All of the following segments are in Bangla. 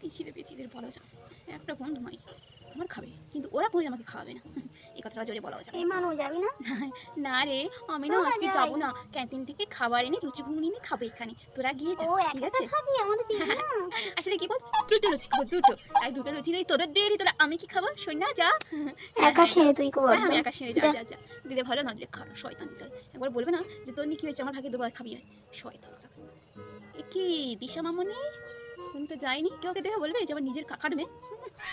কি খিদে পেয়েছি এদের বলা যায়। একটা বন্ধু মাই আমার খাবে কিন্তু ওরা কোনোদিন আমাকে খাওয়াবে না। এই কথাটা জোরে বলা যায়। মানু যাবি না? না রে আমি না আজকে। যাব না। ক্যান্টিন থেকে খাবার এনে লুচি ঘুগনি এনে খাবে এখানে। তোরা গিয়ে যা ঠিক আছে? খাবি আমাদের দিবি আসলে কি বল দুটো লুচি খাব দুটো। আর দুটো লুচি নেই তোদের দিয়ে দিই তোরা আমি কি খাব? শোন না যা। একা সেরে তুই কর। হ্যাঁ, আমি একা সেরে যা যা। যা দিলে ভালো না দিলে খারাপ শয়তান দিতে একবার বলবে না যে তোর নি কি হয়েছে? আমার ভাগে দুবার খাবি। শয়তান। কি দিশা মামনি? তুমি তো যাইনি কেউ ওকে দেখে বলবে যে আমার নিজের কাকার মেয়ে।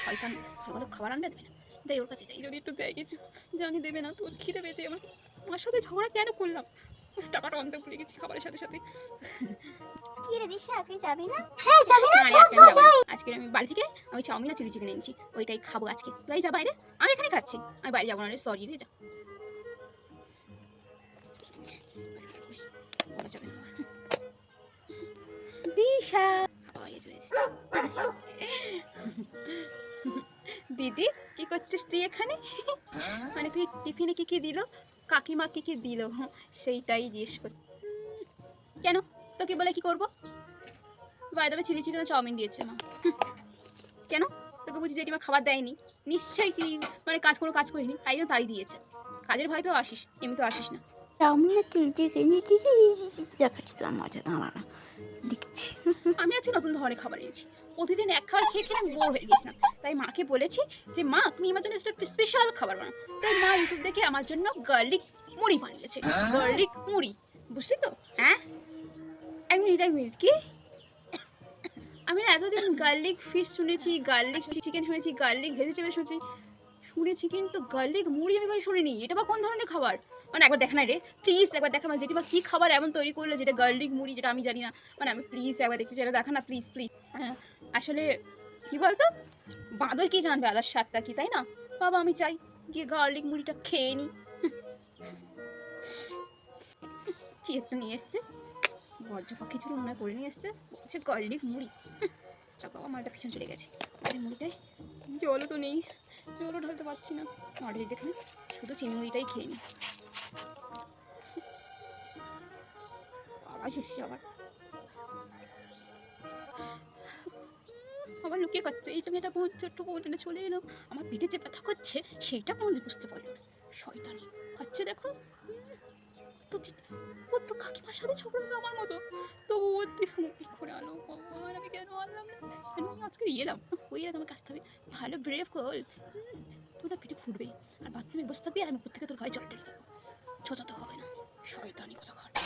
শয়তান ভালো ভালো খাবার আনবে দেবে না। যাই ওর কাছে যাই। যদি একটু দেয় কিছু জানি দেবে না তোর খিদে পেয়েছে আমার। আমার সাথে ঝগড়া কেন করলাম? টাকাটা আনতে ভুলে গেছি খাবারের সাথে সাথে। কি রে দিশা আজকে যাবি না? হ্যাঁ যাবি না না চল আজকে চল আমি যাই আজকে আমি বাড়ি থেকে আমি চাউমিন আর চিলি চিকেন এনেছি। ওইটাই খাব আজকে। তুই যা বাইরে। আমি এখানে খাচ্ছি। আমি বাইরে যাব না রে সরি রে যা। দিশা আবার এই চলে এসেছে। দিদি কি করছিস তুই এখানে মানে তুই টিফিনে কি কি দিল কাকিমা কি কি দিল সেইটাই জিজ্ঞেস কর কেন তোকে বলে কি করব বাইরে চিলি চিকেন চাউমিন দিয়েছে মা কেন তোকে বুঝি জেঠিমা খাবার দেয়নি নিশ্চয়ই কি মানে কাজ কোনো কাজ করিনি তাই জন্য তাই দিয়েছে কাজের ভয় তো আসিস এমনি তো আসিস না চাউমিন তুই দেখাচ্ছি তোর মজা দাঁড়া দেখছি নতুন ধরনের খাবার এনেছি। প্রতিদিন এক খাবার খেয়ে খেয়ে আমি বোর হয়ে গেছিলাম তাই মাকে বলেছি যে মা তুমি আমার জন্য একটা স্পেশাল খাবার বানাও। তাই মা ইউটিউব দেখে আমার জন্য গার্লিক মুড়ি বানিয়েছে গার্লিক মুড়ি। বুঝলি তো? হ্যাঁ? এক মিনিট এক মিনিট কি? আমি এতদিন গার্লিক ফিশ শুনেছি গার্লিক চিকেন শুনেছি গার্লিক ভেজিটেবল শুনেছি। শুনেছি কিন্তু গার্লিক মুড়ি আমি কোনো শুনিনি। এটা বা কোন ধরনের খাবার? মানে একবার দেখা না রে প্লিজ একবার দেখা মানে জেঠিমা কী খাবার এমন তৈরি করল যেটা গার্লিক মুড়ি যেটা আমি জানি না। মানে আমি প্লিজ একবার দেখতে চাই দেখা না প্লিজ প্লিজ হ্যাঁ আসলে কী বলতো? বাঁদর কি জানবে আদার স্বাদটা কি, তাই না? বাবা, আমি চাই গিয়ে গার্লিক মুড়িটা খেয়ে নিই কি একটু নিয়ে এসছে? বজ্র পাখি ছিল, মনে করে নিয়ে এসছে। বলছে গার্লিক মুড়ি। চা বাবা, মালটা পিছনে চলে গেছে। মুড়িটাই জলও তো নেই। জলও ঢালতে পারছি না। আর এই দেখেন, শুধু চিনি মুড়িটাই খেয়ে নি। বাবা চলছে আবার। আবার লুকিয়ে খাচ্ছে। এই যে আমি একটা বহুত ছোট্ট বউ চলে এলাম আমার পেটে যে ব্যথা করছে, সেটা কোনো বুঝতে পারল না। শয়তানি। খাচ্ছে দেখো। তো যে- ও তো কাকিমার সাথে ঝগড়া হলো আমার মতো। তো ও কি করে আলো ভগবান আমি কেন আনলাম না? আমি আজকে এলাম। ওই তোমাকে আসতে হবে? ভালো ব্রেভ কল তুই না পেটে ফুটবে আর বাথরুমে বসতে হবে আর আমি প্রত্যেকে তোর গায়ে জল ঢেলে দেবো। ছোটা তো হবে না। শয়তানি কথা খারাপ